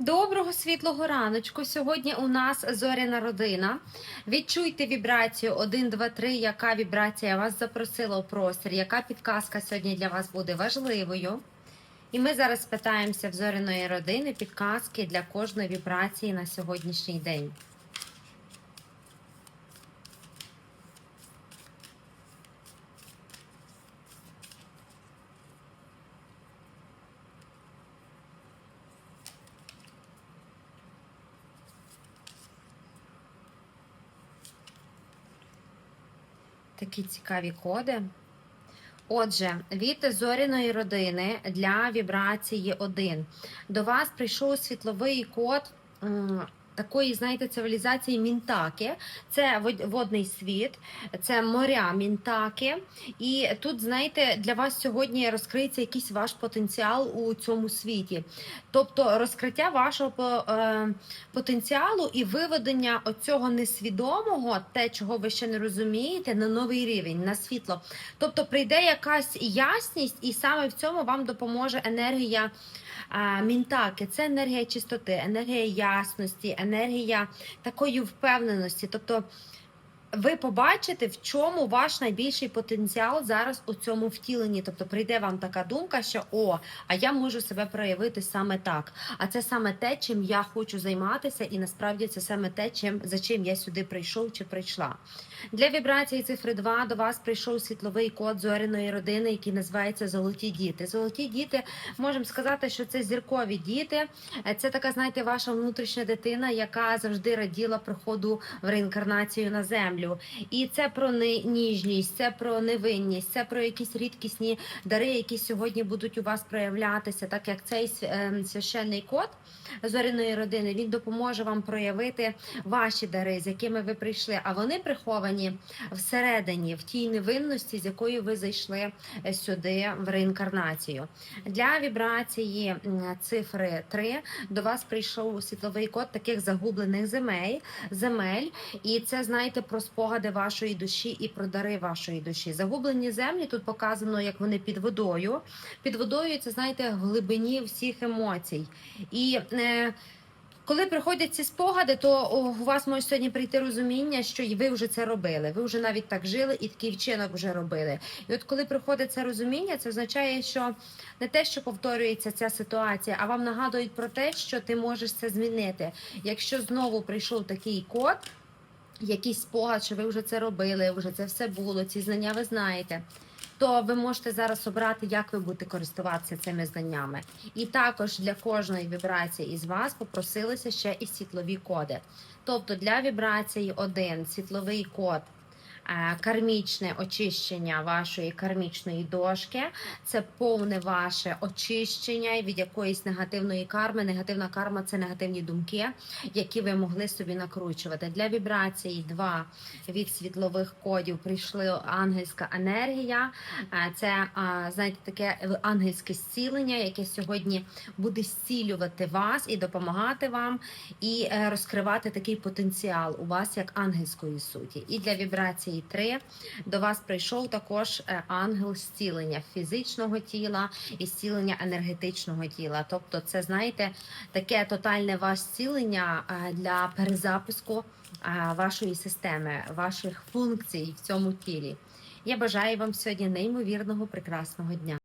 Доброго світлого раночку. Сьогодні у нас зоряна родина. Відчуйте вібрацію 1, 2, 3. Яка вібрація вас запросила у простір? Яка підказка сьогодні для вас буде важливою? І ми зараз питаємося в зоряної родини підказки для кожної вібрації на сьогоднішній день. Такі цікаві коди. Отже, від зоряної родини для вібрації 1 до вас прийшов світловий код такої, знаєте, цивілізації Мінтаки. Це вод- водний світ, це моря Мінтаки. І тут, знаєте, для вас сьогодні розкриється якийсь ваш потенціал у цьому світі. Тобто розкриття вашого е, потенціалу і виведення оцього несвідомого, те, чого ви ще не розумієте, на новий рівень, на світло. Тобто прийде якась ясність, і саме в цьому вам допоможе енергія мінтаки. Це енергія чистоти, енергія ясності, енергія такої впевненості. Тобто ви побачите, в чому ваш найбільший потенціал зараз у цьому втіленні. Тобто прийде вам така думка, що о, а я можу себе проявити саме так. А це саме те, чим я хочу займатися, і насправді це саме те, чим за чим я сюди прийшов чи прийшла. Для вібрації цифри 2 до вас прийшов світловий код зоряної родини, який називається Золоті діти. Золоті діти можемо сказати, що це зіркові діти. Це така, знаєте, ваша внутрішня дитина, яка завжди раділа приходу в реінкарнацію на землю. І це про ніжність, це про невинність, це про якісь рідкісні дари, які сьогодні будуть у вас проявлятися, так як цей ем, священний код зоряної родини він допоможе вам проявити ваші дари, з якими ви прийшли. А вони приховані всередині, в тій невинності, з якою ви зайшли е, сюди в реінкарнацію. Для вібрації цифри 3 до вас прийшов світловий код таких загублених земель, земель, і це знаєте про спогади вашої душі і про дари вашої душі. Загублені землі тут показано, як вони під водою. Під водою це знаєте в глибині всіх емоцій. І е, коли приходять ці спогади, то у вас може сьогодні прийти розуміння, що і ви вже це робили. Ви вже навіть так жили і такий вчинок вже робили. І от коли приходить це розуміння, це означає, що не те, що повторюється ця ситуація, а вам нагадують про те, що ти можеш це змінити. Якщо знову прийшов такий код, якийсь спогад, що ви вже це робили, вже це все було, ці знання ви знаєте. То ви можете зараз обрати, як ви будете користуватися цими знаннями. І також для кожної вібрації із вас попросилися ще і світлові коди. Тобто для вібрації 1 світловий код. Е, Кармічне очищення вашої кармічної дошки це повне ваше очищення від якоїсь негативної карми. Негативна карма це негативні думки, які ви могли собі накручувати. Для вібрації 2 від світлових кодів прийшли ангельська енергія. Е, Це знаєте таке ангельське зцілення, яке сьогодні буде зцілювати вас і допомагати вам, і е, розкривати такий потенціал у вас як ангельської суті. І для вібрації 3 до вас прийшов також е, ангел зцілення фізичного тіла і зцілення енергетичного тіла. Тобто, це знаєте, таке тотальне ваше зцілення е, для перезапуску е, вашої системи, ваших функцій в цьому тілі. Я бажаю вам сьогодні неймовірного прекрасного дня.